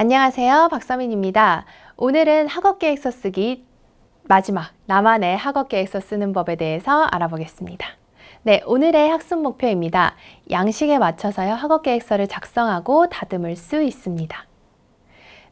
안녕하세요. 박서민입니다. 오늘은 학업 계획서 쓰기 마지막 나만의 학업 계획서 쓰는 법에 대해서 알아보겠습니다. 네, 오늘의 학습 목표입니다. 양식에 맞춰서요. 학업 계획서를 작성하고 다듬을 수 있습니다.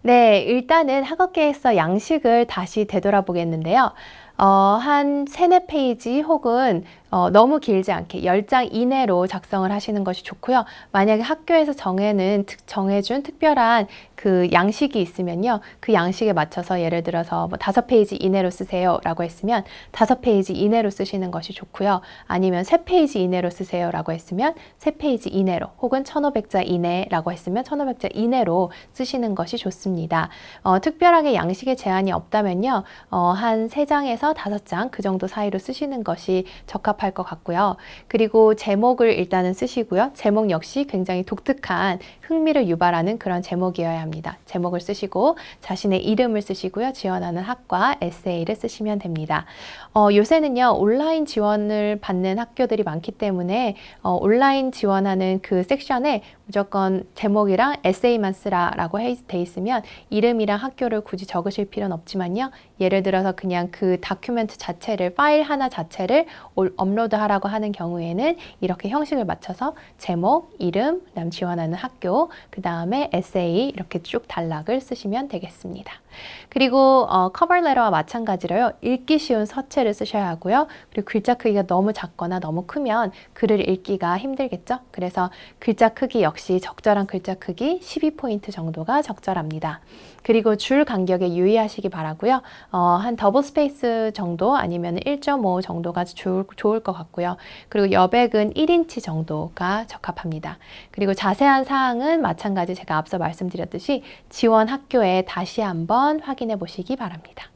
네, 일단은 학업 계획서 양식을 다시 되돌아보겠는데요. 어, 한 세네 페이지 혹은 어, 너무 길지 않게 10장 이내로 작성을 하시는 것이 좋고요. 만약에 학교에서 정해는 특, 정해준 특별한 그 양식이 있으면요. 그 양식에 맞춰서 예를 들어서 뭐 다섯 페이지 이내로 쓰세요 라고 했으면 다섯 페이지 이내로 쓰시는 것이 좋고요. 아니면 세 페이지 이내로 쓰세요 라고 했으면 세 페이지 이내로 혹은 1500자 이내라고 했으면 1500자 이내로 쓰시는 것이 좋습니다. 어, 특별하게 양식에 제한이 없다면요. 어, 한 세장에서 다섯 장그 정도 사이로 쓰시는 것이 적합합니다. 적합할 것 같고요. 그리고 제목을 일단은 쓰시고요. 제목 역시 굉장히 독특한 흥미를 유발하는 그런 제목이어야 합니다. 제목을 쓰시고 자신의 이름을 쓰시고요. 지원하는 학과 에세이를 쓰시면 됩니다. 어, 요새는요. 온라인 지원을 받는 학교들이 많기 때문에 어, 온라인 지원하는 그 섹션에 무조건 제목이랑 에세이만 쓰라라고 돼 있으면 이름이랑 학교를 굳이 적으실 필요는 없지만요. 예를 들어서 그냥 그 다큐멘트 자체를 파일 하나 자체를 업로드하라고 하는 경우에는 이렇게 형식을 맞춰서 제목, 이름, 그다음 지원하는 학교, 그 다음에 에세이 이렇게 쭉 단락을 쓰시면 되겠습니다. 그리고 어, 커버 레터와 마찬가지로요. 읽기 쉬운 서체를 쓰셔야 하고요. 그리고 글자 크기가 너무 작거나 너무 크면 글을 읽기가 힘들겠죠. 그래서 글자 크기 역시 적절한 글자 크기 12포인트 정도가 적절합니다. 그리고 줄 간격에 유의하시기 바라고요. 어, 한 더블 스페이스 정도 아니면 1.5 정도가 좋을, 좋을 것 같고요. 그리고 여백은 1인치 정도가 적합합니다. 그리고 자세한 사항은 마찬가지 제가 앞서 말씀드렸듯이 지원 학교에 다시 한번 확인해 보시기 바랍니다.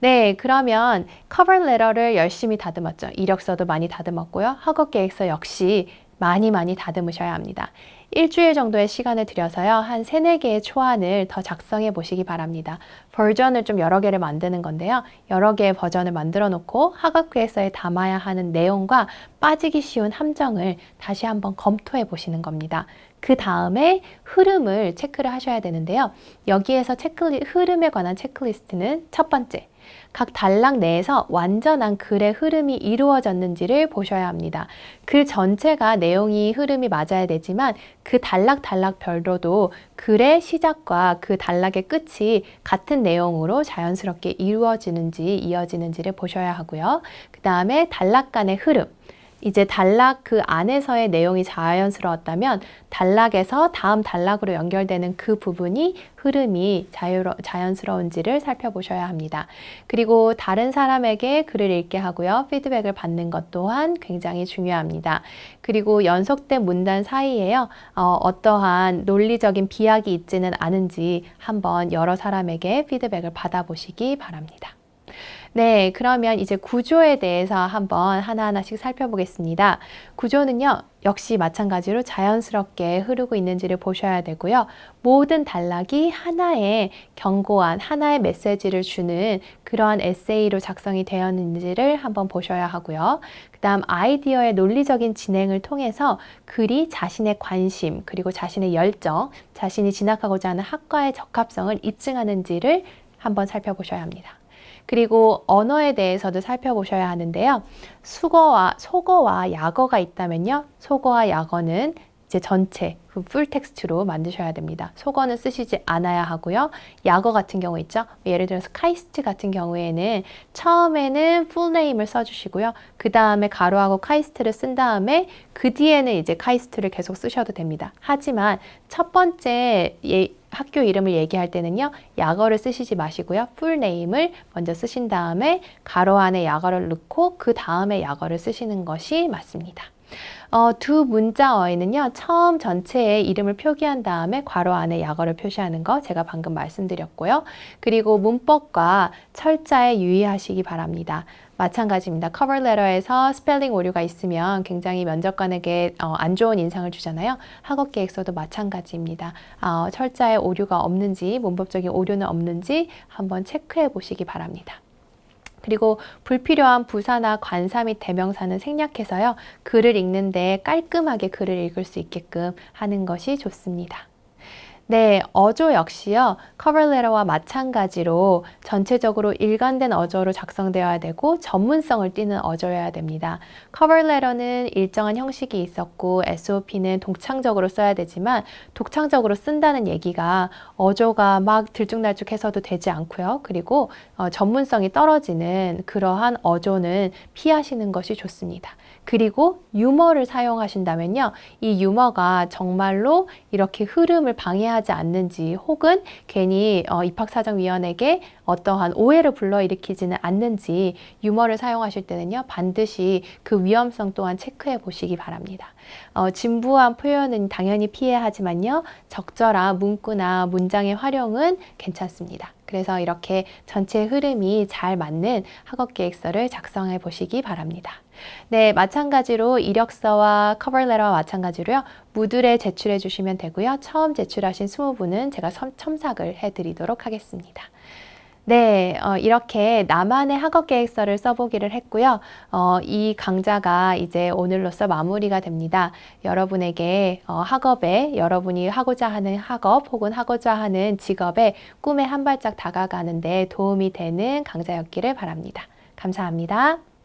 네, 그러면 커버 레터를 열심히 다듬었죠. 이력서도 많이 다듬었고요. 학업 계획서 역시 많이 많이 다듬으셔야 합니다. 일주일 정도의 시간을 들여서요. 한 세네 개의 초안을 더 작성해 보시기 바랍니다. 버전을 좀 여러 개를 만드는 건데요. 여러 개의 버전을 만들어 놓고 계획서에 담아야 하는 내용과 빠지기 쉬운 함정을 다시 한번 검토해 보시는 겁니다. 그 다음에 흐름을 체크를 하셔야 되는데요. 여기에서 체크리, 흐름에 관한 체크리스트는 첫 번째, 각 단락 내에서 완전한 글의 흐름이 이루어졌는지를 보셔야 합니다. 글 전체가 내용이 흐름이 맞아야 되지만 그 단락 단락 별로도 글의 시작과 그 단락의 끝이 같은 내용으로 자연스럽게 이루어지는지 이어지는지를 보셔야 하고요. 그 다음에 단락 간의 흐름. 이제 단락 그 안에서의 내용이 자연스러웠다면 단락에서 다음 단락으로 연결되는 그 부분이 흐름이 자유로, 자연스러운지를 살펴보셔야 합니다. 그리고 다른 사람에게 글을 읽게 하고요. 피드백을 받는 것 또한 굉장히 중요합니다. 그리고 연속된 문단 사이에요. 어, 어떠한 논리적인 비약이 있지는 않은지 한번 여러 사람에게 피드백을 받아보시기 바랍니다. 네, 그러면 이제 구조에 대해서 한번 하나하나씩 살펴보겠습니다. 구조는요, 역시 마찬가지로 자연스럽게 흐르고 있는지를 보셔야 되고요. 모든 단락이 하나의 경고한, 하나의 메시지를 주는 그러한 에세이로 작성이 되었는지를 한번 보셔야 하고요. 그 다음 아이디어의 논리적인 진행을 통해서 글이 자신의 관심, 그리고 자신의 열정, 자신이 진학하고자 하는 학과의 적합성을 입증하는지를 한번 살펴보셔야 합니다. 그리고 언어에 대해서도 살펴보셔야 하는데요. 수거와 소거와 약어가 있다면요. 소거와 약어는 이제 전체 그 풀텍스트로 만드셔야 됩니다. 소거는 쓰시지 않아야 하고요. 약어 같은 경우 있죠. 예를 들어서 카이스트 같은 경우에는 처음에는 풀네임을 써주시고요. 그 다음에 가로하고 카이스트를 쓴 다음에 그 뒤에는 이제 카이스트를 계속 쓰셔도 됩니다. 하지만 첫 번째 예, 학교 이름을 얘기할 때는요. 약어를 쓰시지 마시고요. 풀네임을 먼저 쓰신 다음에 가로 안에 약어를 넣고 그 다음에 약어를 쓰시는 것이 맞습니다. 어, 두 문자어에는요, 처음 전체의 이름을 표기한 다음에 괄호 안에 약어를 표시하는 거 제가 방금 말씀드렸고요. 그리고 문법과 철자에 유의하시기 바랍니다. 마찬가지입니다. 커버 레터에서 스펠링 오류가 있으면 굉장히 면접관에게 어, 안 좋은 인상을 주잖아요. 학업 계획서도 마찬가지입니다. 어, 철자에 오류가 없는지, 문법적인 오류는 없는지 한번 체크해 보시기 바랍니다. 그리고 불필요한 부사나 관사 및 대명사는 생략해서요. 글을 읽는데 깔끔하게 글을 읽을 수 있게끔 하는 것이 좋습니다. 네, 어조 역시요. 커버레터와 마찬가지로 전체적으로 일관된 어조로 작성되어야 되고 전문성을 띠는 어조여야 됩니다. 커버레터는 일정한 형식이 있었고 SOP는 독창적으로 써야 되지만 독창적으로 쓴다는 얘기가 어조가 막 들쭉날쭉해서도 되지 않고요. 그리고 어, 전문성이 떨어지는 그러한 어조는 피하시는 것이 좋습니다. 그리고 유머를 사용하신다면요. 이 유머가 정말로 이렇게 흐름을 방해하지 않는지 혹은 괜히 어, 입학사정위원에게 어떠한 오해를 불러일으키지는 않는지 유머를 사용하실 때는요. 반드시 그 위험성 또한 체크해 보시기 바랍니다. 어, 진부한 표현은 당연히 피해야 하지만요. 적절한 문구나 문장의 활용은 괜찮습니다. 그래서 이렇게 전체 흐름이 잘 맞는 학업 계획서를 작성해 보시기 바랍니다. 네, 마찬가지로 이력서와 커버레터와 마찬가지로요. 무들에 제출해 주시면 되고요. 처음 제출하신 20분은 제가 첨- 첨삭을 해 드리도록 하겠습니다. 네, 어, 이렇게 나만의 학업 계획서를 써보기를 했고요. 어, 이 강좌가 이제 오늘로써 마무리가 됩니다. 여러분에게 어, 학업에 여러분이 하고자 하는 학업 혹은 하고자 하는 직업에 꿈에 한 발짝 다가가는데 도움이 되는 강좌였기를 바랍니다. 감사합니다.